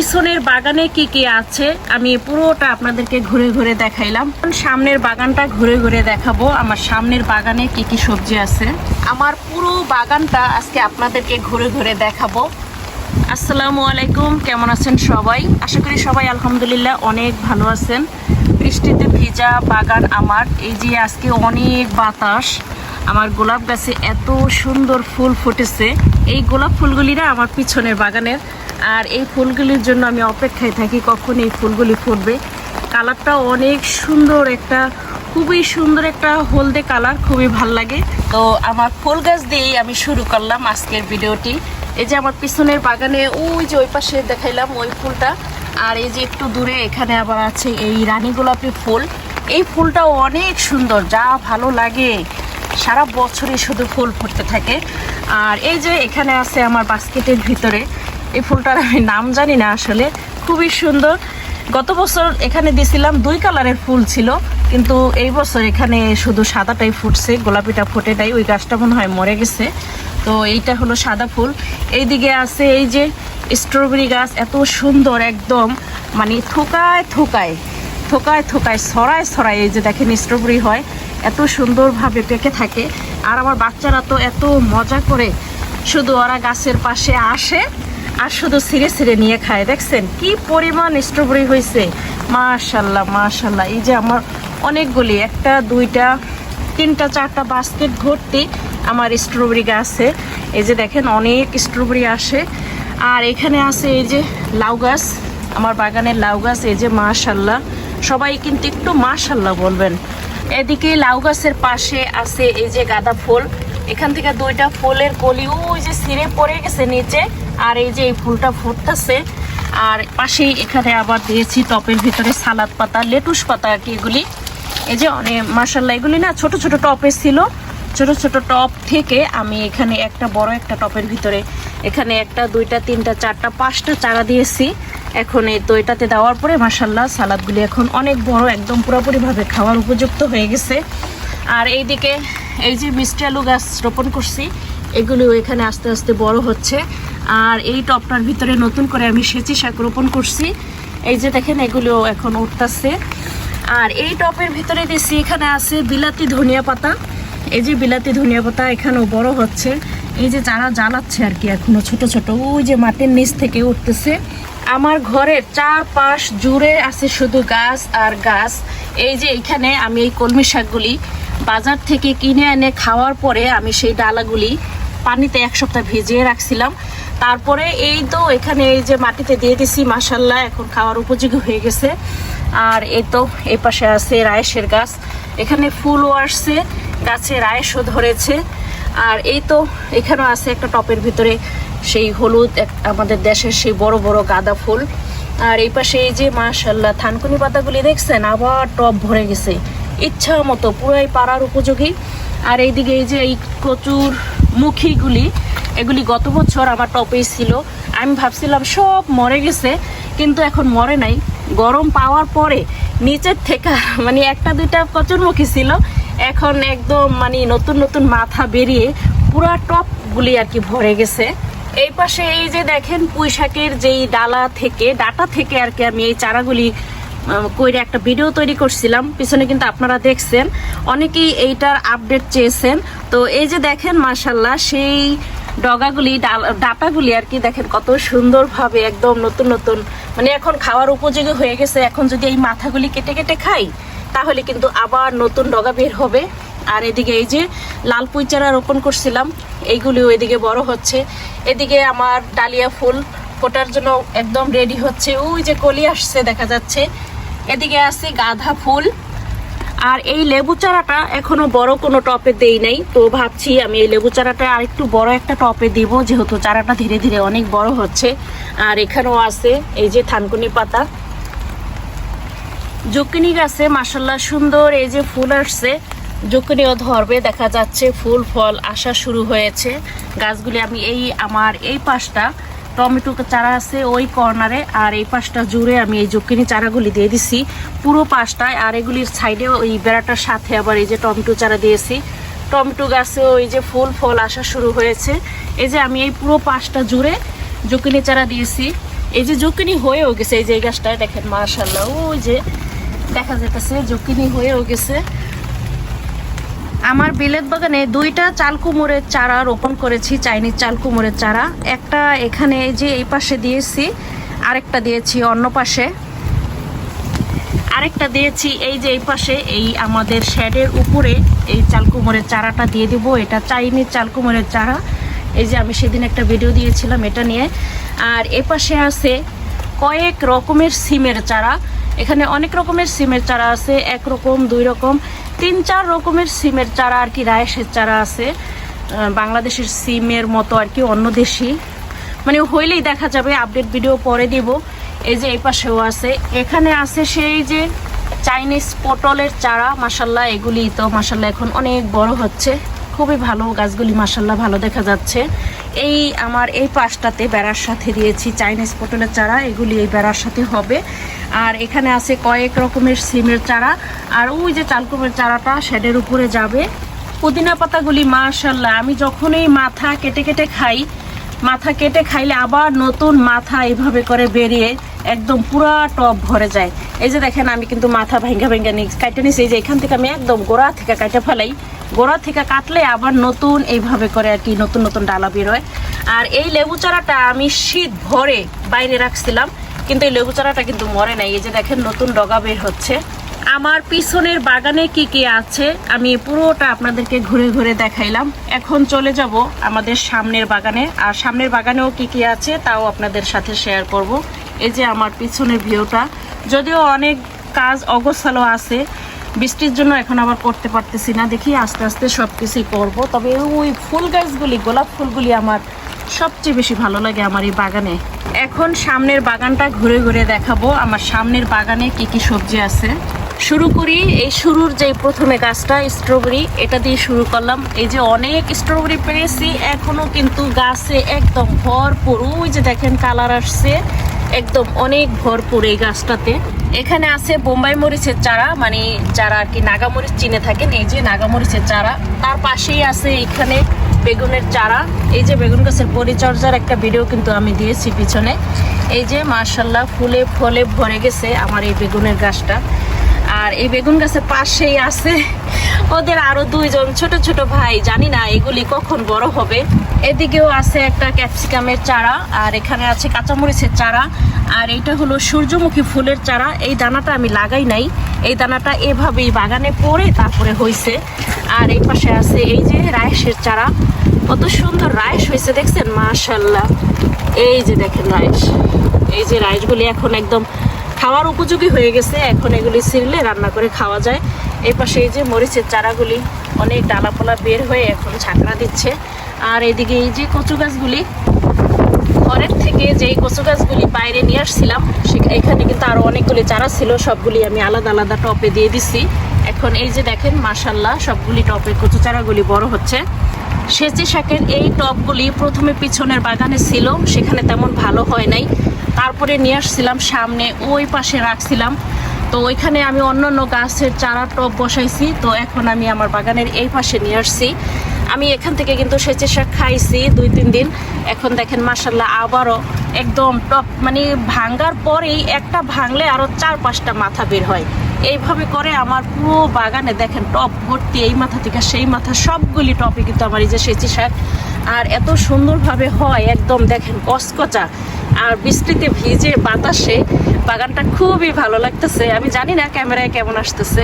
পিছনের বাগানে কি কি আছে? আমি পুরোটা আপনাদেরকে ঘুরে ঘুরে দেখাইলাম। সামনের বাগানটা ঘুরে ঘুরে দেখাবো। আমার সামনের বাগানে কি কি সবজি আছে? আমার পুরো বাগানটা আজকে আপনাদেরকে ঘুরে ঘুরে দেখাবো। আসসালামু আলাইকুম, কেমন আছেন সবাই? আশা করি সবাই আলহামদুলিল্লাহ অনেক ভালো আছেন। বৃষ্টিতে ভিজা বাগান আমার। এই যে আজকে অনেক বাতাস। আমার গোলাপ গাছে এত সুন্দর ফুল ফুটেছে। এই গোলাপ ফুলগুলিরা আমার পিছনের বাগানের। আর এই ফুলগুলির জন্য আমি অপেক্ষায় থাকি কখন এই ফুলগুলি ফুটবে। কালারটা অনেক সুন্দর একটা, খুবই সুন্দর একটা হলদে কালার, খুবই ভালো লাগে। তো আমার ফুল গাছ দিয়েই আমি শুরু করলাম আজকের ভিডিওটি। এই যে আমার পিছনের বাগানে ওই যে ওই পাশে দেখাইলাম ওই ফুলটা। আর এই যে একটু দূরে এখানে আবার আছে এই রানী গোলাপি ফুল। এই ফুলটাও অনেক সুন্দর, যা ভালো লাগে। সারা বছরই শুধু ফুল ফুটতে থাকে। আর এই যে এখানে আছে আমার বাস্কেটের ভিতরে, এই ফুলটার আমি নাম জানি না আসলে। খুবই সুন্দর। গত বছর এখানে দিছিলাম দুই কালারের ফুল ছিল, কিন্তু এই বছর এখানে শুধু সাদাটাই ফুটছে, গোলাপিটা ফোটে ওই গাছটা মনে হয় মরে গেছে। তো এইটা হলো সাদা ফুল। এইদিকে আছে এই যে স্ট্রবেরি গাছ, এত সুন্দর একদম মানে থোকায় থোকায় থোকায় থোকায়, ছড়ায় ছড়ায় এই যে দেখেন স্ট্রবেরি হয়। এত সুন্দরভাবে পেকে থাকে। আর আমার বাচ্চারা তো এত মজা করে শুধু ওরা গাছের পাশে আসে আর শুধু ছিঁড়ে ছিঁড়ে নিয়ে খায়। দেখছেন? কি পরিমাণ স্ট্রবেরি হয়েছে মাশাল্লাহ মাশাল্লাহ। এই যে আমার অনেকগুলি, একটা, দুইটা, তিনটা, চারটা বাস্কেট ভর্তি আমার স্ট্রবেরি গাছে। এই যে দেখেন, অনেক স্ট্রবেরি আসে। আর এখানে আছে এই যে লাউ গাছ, আমার বাগানের লাউ গাছ। এই যে মাশাল্লাহ। সবাই কিন্তু একটু মাশাল্লাহ বলবেন। এদিকে লাউ গাছের পাশে আছে এই যে গাঁদা ফুল। এখান থেকে দুইটা ফুলের কলি ওই যে ছিঁড়ে পড়ে গেছে নিচে, আর এই যে এই ফুলটা ফুটতেছে। আর পাশেই এখানে আবার দিয়েছি টপের ভিতরে সালাদ পাতা, লেটুস পাতা আর কি এগুলি। এই যে অনেক মাসাল্লাহ এগুলি না ছোট ছোট টপে ছিল। ছোট ছোট টপ থেকে আমি এখানে একটা বড় একটা টপের ভিতরে এখানে একটা, দুইটা, তিনটা, চারটা, পাঁচটা চারা দিয়েছি। এখন এই দইটাতে দেওয়ার পরে মাসাল্লাহ সালাদগুলি এখন অনেক বড়, একদম পুরোপুরিভাবে খাওয়ার উপযুক্ত হয়ে গেছে। আর এইদিকে এই যে মিষ্টি আলু গাছ রোপণ করছি, এগুলিও এখানে আস্তে আস্তে বড় হচ্ছে। আর এই টপটার ভিতরে নতুন করে আমি সেচি শাক রোপণ করছি। এই যে দেখেন এগুলো এখন উঠতেছে। আর এই টপের ভিতরে দিচ্ছি এখানে আছে বিলাতি ধনিয়া পাতা। এই যে বিলাতি ধনিয়া পাতা এখানেও বড় হচ্ছে। এই যে চারা জ্বালাচ্ছে আর কি এখনও ছোট ছোট, ওই যে মাটির নিচ থেকে উঠতেছে। আমার ঘরের চারপাশ জুড়ে আছে শুধু গাছ আর গাছ। এই যে এখানে আমি এই কলমি শাকগুলি বাজার থেকে কিনে এনে খাওয়ার পরে আমি সেই ডালাগুলি পানিতে এক সপ্তাহ ভিজিয়ে রাখছিলাম। তারপরে এই তো এখানে এই যে মাটিতে দিয়ে দিছি মাসাল্লাহ এখন খাওয়ার উপযোগী হয়ে গেছে। আর এই তো এই পাশে আছে রায়েসের গাছ। এখানে ফুলও আসছে, গাছে রায়েসও ধরেছে। আর এই তো এখানেও আছে একটা টপের ভিতরে সেই হলুদ আমাদের দেশের সেই বড় বড় গাঁদা ফুল। আর এই পাশে এই যে মাশাল্লাহ থানকুনি পাতাগুলি দেখছেন? আবার টপ ভরে গেছে। ইচ্ছা মতো পুরাই পাড়ার উপযোগী। আর এইদিকে এই যে এই প্রচুর মুখীগুলি, এগুলি গত বছর আমার টপেই ছিল। আমি ভাবছিলাম সব মরে গেছে, কিন্তু এখন মরে নাই। গরম পাওয়ার পরে নিচের থেকে মানে একটা দুইটা কচুরমুখী ছিল। এখন একদম মানে নতুন নতুন মাথা বেরিয়ে পুরা টপগুলি আর কি ভরে গেছে। এই পাশে এই যে দেখেন পুঁই শাকের যেই ডালা থেকে, ডাটা থেকে আর কি আমি এই চারাগুলি কইরে একটা ভিডিও তৈরি করছিলাম। পিছনে কিন্তু আপনারা দেখছেন, অনেকেই এইটার আপডেট চেয়েছেন। তো এই যে দেখেন মাশাল্লাহ সেই ডগাগুলি ডাটাগুলি আর কি দেখেন কত সুন্দরভাবে একদম নতুন নতুন মানে এখন খাওয়ার উপযোগী হয়ে গেছে। এখন যদি এই মাথাগুলি কেটে কেটে খাই তাহলে কিন্তু আবার নতুন ডগা বের হবে। আর এদিকে এই যে লাল পুঁই চারা রোপণ করছিলাম, এইগুলিও এদিকে বড় হচ্ছে। এদিকে আমার ডালিয়া ফুল ফোটার জন্য একদম রেডি হচ্ছে। ওই যে কলি আসছে, দেখা যাচ্ছে। এদিকে আছে গাঁদা ফুল। আর এই লেবু চারাটা এখনও বড় কোনো টপে দেই নাই। তো ভাবছি আমি এই লেবু চারাটা আরেকটু বড় একটা টপে দিব, যেহেতু চারাটা ধীরে ধীরে অনেক বড় হচ্ছে। আর এখানেও আছে এই যে থানকুনি পাতা। জুকিনি গাছে মাসাল্লাহ সুন্দর এই যে ফুল আসছে। জুকিনিও ধরবে, দেখা যাচ্ছে ফুল, ফল আসা শুরু হয়েছে। গাছগুলি আমি এই, আমার এই পাশটা টমেটো চারা আছে ওই কর্নারে, আর এই পাশটা জুড়ে আমি এই জুকিনি চারাগুলি দিয়ে দিছি পুরো পাশটায়। আর এগুলির সাইডে ওই বেড়াটার সাথে আবার এই যে টমেটো চারা দিয়েছি। টমেটো গাছে ওই যে ফুল, ফল আসা শুরু হয়েছে। এই যে আমি এই পুরো পাশটা জুড়ে জুকিনি চারা দিয়েছি। এই যে জুকিনি হয়েও গেছে এই যে এই গাছটায়, দেখেন মার্শাল্লাহ ওই যে দেখা যেতেছে জুকিনি হয়েও গেছে। আমার বিলেত বাগানে দুইটা চাল কুমড়ের চারা রোপণ করেছি, চাইনিজ চাল কুমড়ের চারা। একটা এখানে যে এই পাশে দিয়েছি, আরেকটা দিয়েছি অন্য পাশে। আরেকটা দিয়েছি এই যে এই পাশে, এই আমাদের শেডের উপরে এই চাল কুমড়ের চারাটা দিয়ে দিব। এটা চাইনিজ চাল কুমড়ের চারা। এই যে আমি সেদিন একটা ভিডিও দিয়েছিলাম এটা নিয়ে। আর এ পাশে আছে কয়েক রকমের সিমের চারা। এখানে অনেক রকমের সিমের চারা আছে, এক রকম, দুই রকম, তিন, চার রকমের সিমের চারা আর কি রায়েসের চারা আছে। বাংলাদেশের সিমের মতো আর কি অন্য দেশি। মানে হইলেই দেখা যাবে, আপডেট ভিডিও পরে দিব। এই যে এই পাশেও আছে। এখানে আছে সেই যে চাইনিজ পটলের চারা। মাসাল্লাহ এগুলি তো মাসাল্লাহ এখন অনেক বড় হচ্ছে। খুবই ভালো, গাছগুলি মাসাল্লাহ ভালো দেখা যাচ্ছে। এই আমার এই পাশটাতে বেড়ার সাথে দিয়েছি চাইনিজ পটলের চারা, এগুলি এই বেড়ার সাথে হবে। আর এখানে আছে কয়েক রকমের সিমের চারা, আর ওই যে চালকুমের চারাটা শেডের উপরে যাবে। পুদিনা পাতাগুলি মাশাল্লাহ আমি যখনই মাথা কেটে কেটে খাই মাথা কেটে খাইলে আবার নতুন মাথা এইভাবে করে বেরিয়ে একদম পুরা টপ ভরে যায়। এই যে দেখেন, আমি কিন্তু মাথা ভেঙ্গা ভেঙ্গা নিই কাটে নিছি। এই যে এখান থেকে আমি একদম গোড়া থেকে কাটে ফেলাই, গোড়া থেকে কাটলে আবার নতুন এইভাবে করে আর কি নতুন নতুন ডালা বেরোয় আর এই লেবু চারাটা আমি শীত ভরে বাইরে রাখছিলাম, কিন্তু এই লেবু চারাটা কিন্তু মরে নাই। এই যে দেখেন, নতুন ডগা বের হচ্ছে। আমার পিছনের বাগানে কি কি আছে, আমি পুরোটা আপনাদেরকে ঘুরে ঘুরে দেখাইলাম। এখন চলে যাব আমাদের সামনের বাগানে। আর সামনের বাগানেও কি কি আছে, তাও আপনাদের সাথে শেয়ার করব। এই যে আমার পিছনের ভিউটা যদিও অনেক কাজ অগোছালো আছে, বৃষ্টির জন্য এখন আবার করতে পারতেছি না। দেখি আস্তে আস্তে সব কিছুই করব। তবে ওই ফুল গাছগুলি, গোলাপ ফুলগুলি আমার সবচেয়ে বেশি ভালো লাগে আমার এই বাগানে। এখন সামনের বাগানটা ঘুরে ঘুরে দেখাবো। আমার সামনের বাগানে কি কি সবজি আছে। শুরু করি। এই শুরুর যে প্রথমে গাছটা স্ট্রবেরি এটা দিয়ে শুরু করলাম। এই যে অনেক স্ট্রবেরি পেয়েছি এখনও কিন্তু গাছে একদম ভরপুর। ওই যে দেখেন কালার আসছে, একদম অনেক ভরপুর এই গাছটাতে। এখানে আছে বোম্বাই মরিচের চারা মানে যারা আর কি নাগামরিচ চিনে থাকেন, এই যে নাগামরিচের চারা। তার পাশেই আছে এখানে বেগুনের চারা। এই যে বেগুন গাছের পরিচর্যার একটা ভিডিও কিন্তু আমি দিয়েছি পিছনে। এই যে মার্শাল্লাহ ফুলে ফলে ভরে গেছে আমার এই বেগুনের গাছটা। আর এই বেগুন গাছের পাশেই আছে। ওদের আরও দুইজন ছোট ছোট ভাই, জানি না এগুলি কখন বড় হবে। এদিকেও আছে একটা ক্যাপসিকামের চারা আর এখানে আছে কাঁচামরিচের চারা। আর এইটা হলো সূর্যমুখী ফুলের চারা। এই দানাটা আমি লাগাই নাই। এই দানাটা এভাবেই বাগানে পড়ে তারপরে হয়েছে আর এই পাশে আছে এই যে রায়েসের চারা। কত সুন্দর রায়েস হয়েছে দেখছেন? মাশাল্লাহ এই যে দেখেন রায়েস এই যে রাইসগুলি এখন একদম খাওয়ার উপযোগী হয়ে গেছে। এখন এগুলি ছিঁড়লে রান্না করে খাওয়া যায়। এই পাশে এই যে মরিচের চারাগুলি, অনেক ডালাপালা বের হয়ে এখন ছাকড়া দিচ্ছে। আর এদিকে এই যে কচু গাছগুলি, ঘরের থেকে যেই কচু গাছগুলি বাইরে নিয়ে আসছিলাম এখানে কিন্তু আরও অনেকগুলি চারা ছিল, সবগুলি আমি আলাদা আলাদা টপে দিয়ে দিছি। এখন এই যে দেখেন মাসাল্লাহ সবগুলি টপে কচু চারাগুলি বড় হচ্ছে। সেচি শাকের এই টপগুলি প্রথমে পিছনের বাগানে ছিল, সেখানে তেমন ভালো হয় নাই। তারপরে নিয়ে আসছিলাম, সামনে ওই পাশে রাখছিলাম। তো ওইখানে আমি অন্য অন্য গাছের চারা টপ বসাইছি। তো এখন আমি আমার বাগানের এই পাশে নিয়ে আসছি। আমি এখান থেকে কিন্তু সেচে শাক খাইছি দুই, তিন দিন। এখন দেখেন মাসাল্লাহ আবারও একদম টপ মানে ভাঙ্গার পরেই একটা ভাঙলে আরও চার, পাঁচটা মাথা বের হয়। এইভাবে করে আমার পুরো বাগানে দেখেন, টপ ভর্তি, এই মাথা থেকে সেই মাথা, সবগুলি টপে কিন্তু আমার এই যে সেচি শাক। আর এত সুন্দরভাবে হয়, একদম দেখেন, কচকচা আর বৃষ্টিতে ভিজে বাতাসে। বাগানটা খুবই ভালো লাগতেছে। আমি জানি না ক্যামেরায় কেমন আসতেছে,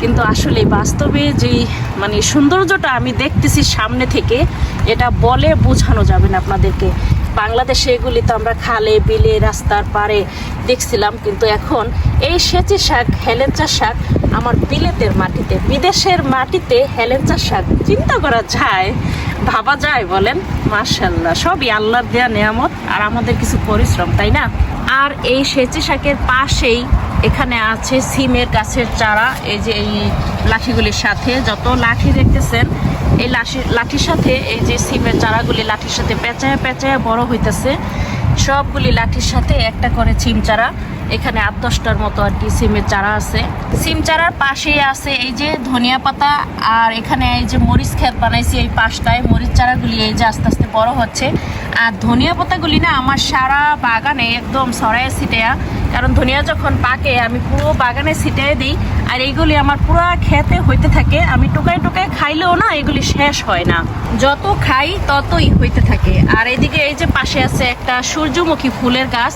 কিন্তু আসলে বাস্তবে যেই মানে সৌন্দর্যটা আমি দেখতেছি সামনে থেকে, এটা বলে বোঝানো যাবে না আপনাদেরকে। বাংলাদেশে এগুলি তো আমরা খালে, বিলে, রাস্তার পারে দেখছিলাম, কিন্তু এখন এই সেচে শাক, হেলেঞ্চা শাক আমার বিলেতের মাটিতে, বিদেশের মাটিতে হেলেঞ্চা শাক চিন্তা করা যায়, ভাবা যায় বলেন? মার্শাল্লাহ সবই আল্লাহর দেয়া নেয়ামত আর আমাদের কিছু পরিশ্রম, তাই না? আর এই সেচে শাকের পাশেই এখানে আছে সিমের গাছের চারা, এই যে এই লাঠিগুলির সাথে, যত লাঠি দেখতেছেন এই লাঠি লাঠির সাথে, এই যে সিমের চারাগুলি লাঠির সাথে পেঁচায় পেঁচায় বড় হইতেছে। সবগুলি লাঠির সাথে একটা করে সিম চারা এখানে আট দশটার মতো আর কি সিমের চারা আছে। সিম চারার পাশেই আছে এই যে ধনিয়া পাতা আর এখানে এই যে মরিচ ক্ষেত বানাইছি এই পাশটায়। মরিচ চারাগুলি এই যে আস্তে আস্তে বড় হচ্ছে। আর ধনিয়া পাতাগুলি না আমার সারা বাগানে একদম সরাই ছিটেয়া কারণ ধনিয়া যখন পাকে আমি পুরো বাগানে ছিটিয়ে দিই, আর এইগুলি আমার পুরো খেতে হইতে থাকে। আমি টুকাই টুকাই খাইলেও না এগুলি শেষ হয় না। যত খাই ততই হইতে থাকে। আর এদিকে এই যে পাশে আছে একটা সূর্যমুখী ফুলের গাছ।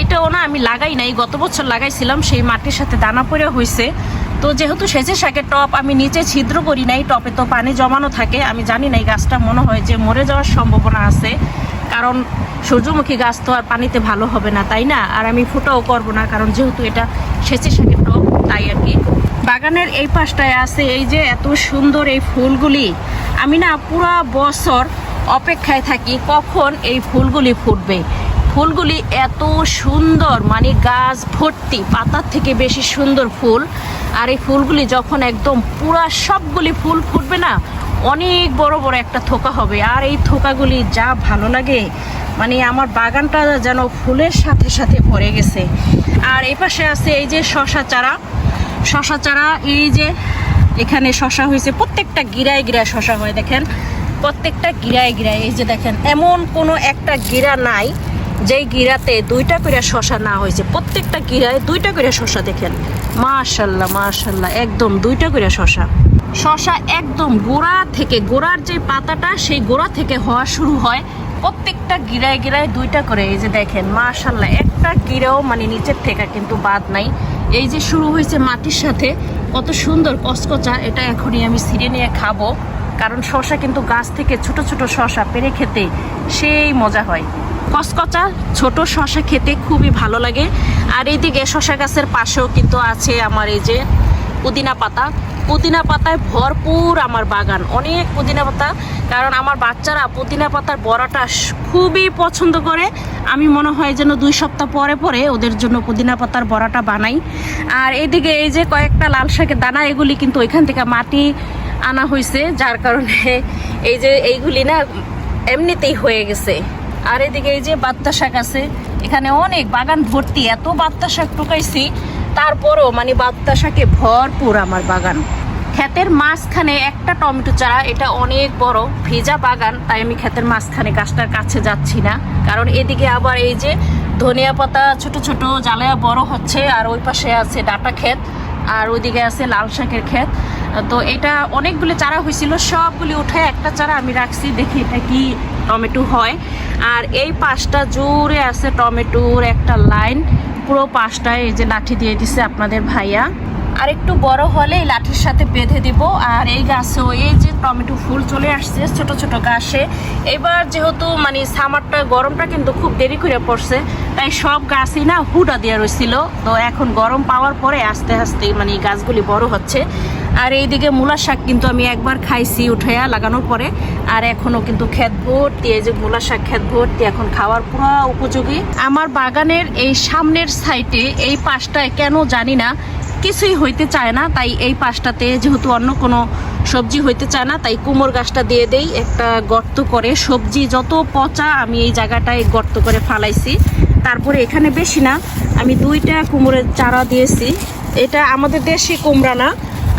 এটাও না আমি লাগাই নাই। গত বছর লাগাইছিলাম, সেই মাটির সাথে দানা পড়ে হয়েছে তো যেহেতু সেচে শাকের টপ, আমি নিচে ছিদ্র করি নাই, টপে তো পানি জমানো থাকে। আমি জানি না এই গাছটা মনে হয় যে মরে যাওয়ার সম্ভাবনা আছে। কারণ সূর্যমুখী গাছ তো আর পানিতে ভালো হবে না, তাই না? আর আমি ফুটাও করব না, কারণ যেহেতু এটা সেচে শাকের টপ, তাই আর কি। বাগানের এই পাশটায় আছে এই যে এত সুন্দর এই ফুলগুলি। আমি না পুরা বছর অপেক্ষায় থাকি কখন এই ফুলগুলি ফুটবে। ফুলগুলি এত সুন্দর মানে গাছ ভর্তি, পাতার থেকে বেশি সুন্দর ফুল। আর এই ফুলগুলি যখন একদম পুরা সবগুলি ফুল ফুটবে না, অনেক বড় বড় একটা থোকা হবে। আর এই থোকাগুলি যা ভালো লাগে মানে আমার বাগানটা যেন ফুলের সাথে সাথে ভরে গেছে। আর এই পাশে আছে এই যে শশা চারা। শশা চারা, এই যে এখানে শশা হয়েছে, প্রত্যেকটা গিরায় গিরায় শশা হয়, দেখেন। প্রত্যেকটা গিরায় গিরায়, এই যে দেখেন, এমন কোনো একটা গিরা নাই। যেই গিরাতে দুইটা করে শশা না হয়েছে, প্রত্যেকটা গিরায় দুইটা করে শশা দেখেন। মাশাল্লাহ মাশাল্লাহ, একদম দুইটা করে শশা। শশা একদম গোড়া থেকে, গোড়ার যে পাতাটা, সেই গোড়া থেকে হওয়া শুরু হয় প্রত্যেকটা গিরায় গিরায় দুইটা করে। এই যে দেখেন, মাশাল্লাহ, একটা গিরাও মানে নিচের থেকে কিন্তু বাদ নাই। এই যে শুরু হয়েছে মাটির সাথে, কত সুন্দর কচকচা, এটা এখনই আমি ছিঁড়ে নিয়ে খাব। কারণ শশা কিন্তু গাছ থেকে ছোট ছোট শশা পেরে খেতে সেই মজা হয়। কচকচা, ছোট শশা খেতে খুবই ভালো লাগে। আর এইদিকে শশা গাছের পাশেও কিন্তু আছে আমার এই যে পুদিনা পাতা। পুদিনা পাতায় ভরপুর আমার বাগান, অনেক পুদিনা পাতা। কারণ আমার বাচ্চারা পুদিনা পাতার বড়াটা খুবই পছন্দ করে। আমি মনে হয় যেন দুই সপ্তাহ পরে পরে ওদের জন্য পুদিনা পাতার বড়াটা বানাই। আর এদিকে এই যে কয়েকটা লাল শাকের দানা, এগুলি কিন্তু ওইখান থেকে মাটি আনা হয়েছে যার কারণে এই যে এইগুলি না এমনিতেই হয়ে গেছে। আর এদিকে এই যে বাত্তা শাক আছে, এখানে অনেক বাগান ভর্তি, এত বাত্তা শাক টুকাইছি তারপরও মানে বাত্তা শাকে ভরপুর আমার বাগান। ক্ষেতের মাঝখানে একটা টমেটো চারা, এটা অনেক বড়, ভেজা বাগান, তাই আমি ক্ষেতের মাঝখানে গাছটার কাছে যাচ্ছি না। কারণ এদিকে আবার এই যে ধনিয়া পাতা ছোট ছোট জ্বালায়া বড় হচ্ছে, আর ওই পাশে আছে ডাটা ক্ষেত, আর ওইদিকে আছে লাল শাকের ক্ষেত। তো এটা অনেকগুলি চারা হয়েছিল, সবগুলি উঠে একটা চারা আমি রাখছি, দেখি এটা কি টমেটো হয়। আর এই পাশটা জোরে আছে টমেটোর একটা লাইন, পুরো পাশটায় এই যে লাঠি দিয়ে দিছে আপনাদের ভাইয়া। আর একটু বড় হলে এই লাঠির সাথে বেঁধে দিব। আর এই গাছেও এই যে টমেটো ফুল চলে আসছে, ছোট ছোট গাছে। এবার যেহেতু মানে সামারটা, গরমটা কিন্তু খুব দেরি করে পড়ছে, তাই সব গাছই না হুডা দিয়ে রয়েছিল তো এখন গরম পাওয়ার পরে আস্তে আস্তে মানে গাছগুলি বড় হচ্ছে। আর এইদিকে মূলা শাক কিন্তু আমি একবার খাইছি উঠাইয়া লাগানোর পরে। আর এখনও কিন্তু ক্ষেত ভর্তি, এই যে মূলা শাক ক্ষেত ভর্তি এখন খাওয়ার পুরো উপযোগী। আমার বাগানের এই সামনের সাইডে এই পাশটায় কেন জানি না, কিছুই হইতে চায় না, তাই এই পাশটাতে যেহেতু অন্য কোনো সবজি হইতে চায় না, তাই কুমোর গাছটা দিয়ে দেই, একটা গর্ত করে। সবজি যত পচা আমি এই জায়গাটায় গর্ত করে ফালাইছি। তারপরে এখানে বেশি না, আমি দুইটা কুমোরের চারা দিয়েছি। এটা আমাদের দেশি কুমড়া না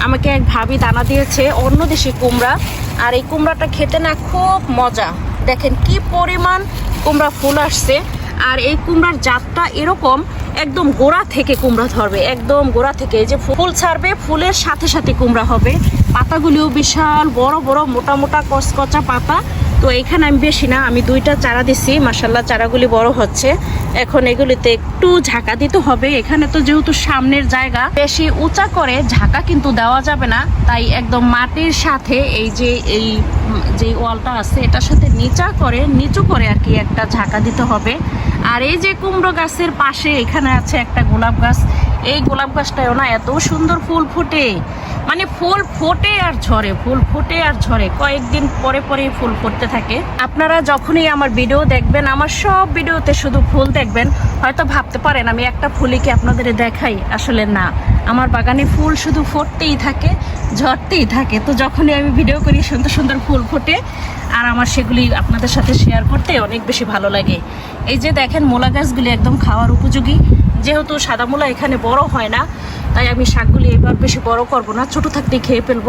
আমাকে এক ভাবি দানা দিয়েছে অন্য দেশি কুমড়া। আর এই কুমড়াটা খেতে না খুব মজা। দেখেন কি পরিমাণ কুমড়া ফুল আসছে। আর এই কুমড়ার জাতটা এরকম, একদম গোড়া থেকে কুমড়া ধরবে, একদম গোড়া থেকে। যে ফুল ছাড়বে, ফুলের সাথে সাথে কুমড়া হবে। পাতাগুলিও বিশাল বড় বড় মোটা মোটা কচকচা পাতা। তো এখানে আমি বেশি না, আমি দুইটা চারা দিছি মাসাল্লাহ চারাগুলি বড় হচ্ছে। এখন এগুলিতে একটু ঝাঁকা দিতে হবে, এখানে তো যেহেতু সামনের জায়গা, বেশি উঁচা করে ঝাঁকা কিন্তু দেওয়া যাবে না। তাই একদম মাটির সাথে এই যে এই যে ওয়ালটা আছে, এটার সাথে নিচা করে, নিচু করে আর কি একটা ঝাঁকা দিতে হবে। আর এই যে কুমড়ো গাছের পাশে এখানে আছে একটা গোলাপ গাছ। এই গোলাপ গাছটাও না এত সুন্দর ফুল ফুটে। মানে ফুল ফোটে আর ঝরে, ফুল ফোটে আর ঝরে। কয়েকদিন পরে পরে ফুল ফুটতে থাকে। আপনারা যখনই আমার ভিডিও দেখবেন, আমার সব ভিডিওতে শুধু ফুল দেখবেন, হয়তো ভাবতে পারেন, আমি একটা ফুলিকে আপনাদের দেখাই? আসলে না। আমার বাগানে ফুল শুধু ফুটতেই থাকে, ঝরতেই থাকে। তো যখনই আমি ভিডিও করি, সুন্দর সুন্দর ফুল ফোটে। আর আমার সেগুলি আপনাদের সাথে শেয়ার করতে অনেক বেশি ভালো লাগে। এই যে দেখেন, মূলা গাছগুলি একদম খাওয়ার উপযোগী। যেহেতু সাদা মূলা এখানে বড় হয় না, তাই আমি শাকগুলি এবার বেশি বড় করব না, ছোট থাকতে খেয়ে ফেলব।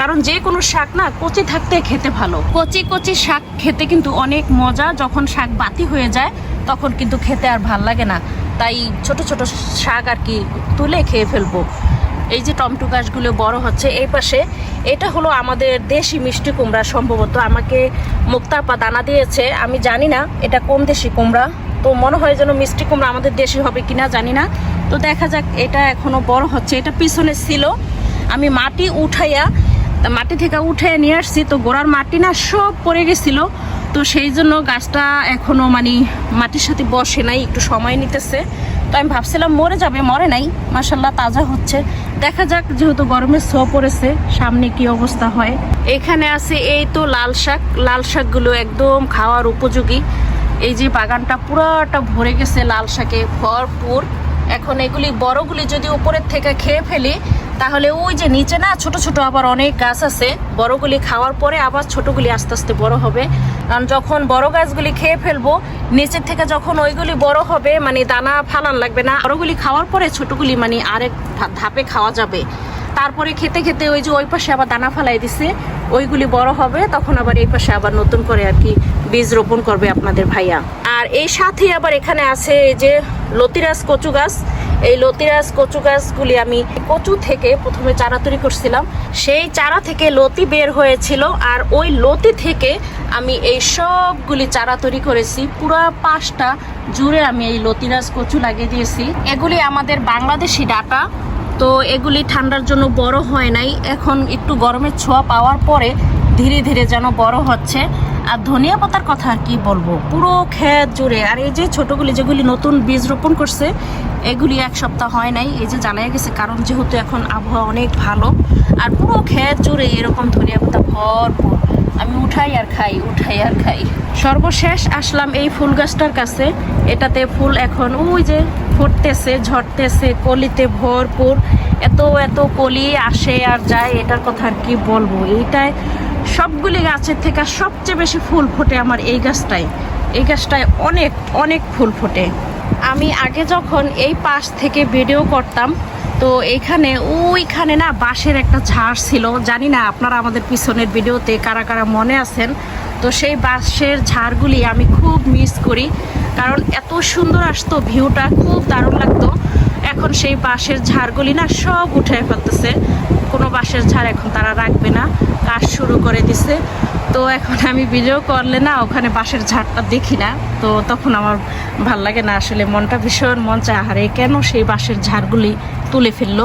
কারণ যে কোনো শাক না, কচি থাকতে খেতে ভালো। কচি কচি শাক খেতে কিন্তু অনেক মজা, যখন শাক বাতি হয়ে যায়, তখন কিন্তু খেতে আর ভালো লাগে না। তাই ছোট ছোট শাক আর কি তুলে খেয়ে ফেলব। এই যে টমেটো গাছগুলো বড় হচ্ছে, এই পাশে এটা হলো আমাদের দেশি মিষ্টি কুমড়া সম্ভবত। আমাকে মুক্তাপা দানা দিয়েছে, আমি জানি না এটা কোন দেশি কুমড়া। তো মনে হয় যেন মিষ্টি কুমড়া আমাদের দেশি হবে কিনা জানি না। তো দেখা যাক, এটা এখনও বড় হচ্ছে। এটা পিছনে ছিল। আমি মাটি উঠাইয়া, মাটি থেকে উঠে নিয়ে আসছি। তো গোড়ার মাটি না সব পড়ে গেছিল। তো সেই জন্য গাছটা এখনও মানে মাটির সাথে বসে নাই, একটু সময় নিতেছে। তো আমি ভাবছিলাম মরে যাবে, মরে নাই। মাসাল্লাহ তাজা হচ্ছে। দেখা যাক, যেহেতু গরমে সো পড়েছে, সামনে কি অবস্থা হয়। এখানে আছে এই তো লাল শাক। লাল শাকগুলো একদম খাওয়ার উপযোগী। এই যে বাগানটা পুরোটা ভরে গেছে লাল শাকে ভরপুর। এখন এগুলি বড়গুলি যদি উপরের থেকে খেয়ে ফেলি তাহলে ওই যে নিচে না ছোট ছোট আবার অনেক গাছ আছে, বড়গুলি খাওয়ার পরে আবার ছোটগুলি আস্তে আস্তে বড় হবে। কারণ যখন বড় গাছগুলি খেয়ে ফেলব, নিচের থেকে যখন ওইগুলি বড় হবে মানে দানা ফালান লাগবে না। বড়গুলি খাওয়ার পরে ছোটগুলি মানে আরেক ধাপে খাওয়া যাবে। তারপরে খেতে খেতে ওই যে ওই পাশে আবার দানা ফালাই দিছে, ওইগুলি বড় হবে, তখন আবার এই পাশে আবার নতুন করে আর কি বীজ রোপণ করবে আপনাদের ভাইয়া। আর এই সাথে আবার এখানে আছে এই যে লতিরাজ কচু গাছ। এই লতিরাজ কচু গাছগুলি আমি কচু থেকে প্রথমে চারা তৈরি করছিলাম। সেই চারা থেকে লতি বের হয়েছিল আর ওই লতি থেকে আমি এই সবগুলি চারা তৈরি করেছি। পুরো পাঁচটা জুড়ে আমি এই লতিরাজ কচু লাগিয়ে দিয়েছি। এগুলি আমাদের বাংলাদেশি ডাটা। তো এগুলি ঠান্ডার জন্য বড় হয় নাই। এখন একটু গরমের ছোঁয়া পাওয়ার পরে ধীরে ধীরে যেন বড় হচ্ছে। আর ধনিয়া পাতার কথা আর কি বলব? পুরো ক্ষেত জুড়ে। আর এই যে ছোটগুলি যেগুলি নতুন বীজ রোপণ করছে, এগুলি এক সপ্তাহ হয় নাই। এই যে জানাই গেছে, কারণ যেহেতু এখন আবহাওয়া অনেক ভালো। আর পুরো ক্ষেত জুড়ে এরকম ধনিয়া পাতা ভরপুর। আমি উঠাই আর খাই, উঠাই আর খাই। সর্বশেষ আসলাম এই ফুল গাছটার কাছে। এটাতে ফুল এখন ওই যে ফুটতেছে, ঝরতেছে, কলিতে ভরপুর। এত এত কলি আসে আর যায়, এটার কথা আর কি বলব? এইটায় সবগুলি গাছের থেকে সবচেয়ে বেশি ফুল ফোটে আমার এই গাছটায়। এই গাছটায় অনেক অনেক ফুল ফোটে। আমি আগে যখন এই পাশ থেকে ভিডিও করতাম তো এইখানে ওইখানে না বাঁশের একটা ঝাড় ছিল। জানি না আপনারা আমাদের পিছনের ভিডিওতে কারা কারা মনে আছেন। তো সেই বাঁশের ঝাড়গুলি আমি খুব মিস করি। কারণ এত সুন্দর আসতো ভিউটা, খুব দারুণ লাগতো। এখন সেই বাঁশের ঝাড়গুলি না সব উঠে ফেলতেছে। কোনো বাঁশের ঝাড় এখন তারা রাখবে না। কাজ শুরু করে দিছে। তো এখন আমি ভিডিও করলে না ওখানে বাঁশের ঝাড়টা দেখি না। তো তখন আমার ভালো লাগে না আসলে মনটা ভীষণ মন চায়, আহারে কেন সেই বাঁশের ঝাড়গুলি তুলে ফেলল।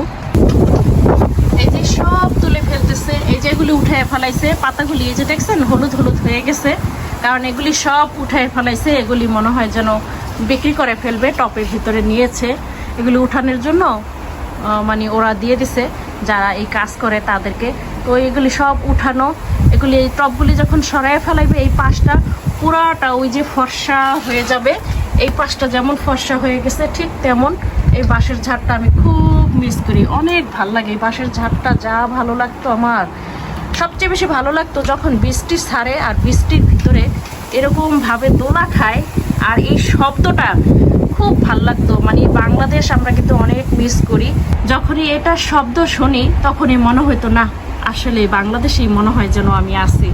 এই যে সব তুলে ফেলতেছে, এই যে এগুলি উঠায় ফেলাইছে, পাতাগুলি এই যে দেখছেন, হলুদ হলুদ হয়ে গেছে। কারণ এগুলি সব উঠায় ফেলাইছে, এগুলি মনে হয় যেন বিক্রি করে ফেলবে, টপের ভিতরে নিয়েছে। এগুলি উঠানোর জন্য মানে ওরা দিয়ে দিছে, যারা এই কাজ করে তাদেরকে। তো এগুলি সব উঠানো, এগুলি এই টপগুলি যখন সরাই ফেলাইবে, এই পাশটা পুরাটা ওই যে ফর্সা হয়ে যাবে। এই পাশটা যেমন ফর্সা হয়ে গেছে, ঠিক তেমন এই বাঁশের ঝাড়টা আমি খুব মিস করি। অনেক ভালো লাগে। এই বাঁশের ঝাড়টা যা ভালো লাগতো আমার। সবচেয়ে বেশি ভালো লাগতো যখন বৃষ্টি ছাড়ে আর বৃষ্টির ভিতরে এরকম ভাবে দোলা খায়। আর এই শব্দটা খুব ভালো লাগতো। মানে বাংলাদেশ আমরা কিন্তু অনেক মিস করি। যখনই এটা শব্দ শুনি, তখনই মনে হতো না, আসলে বাংলাদেশেই মনে হয় যেন আমি আছি।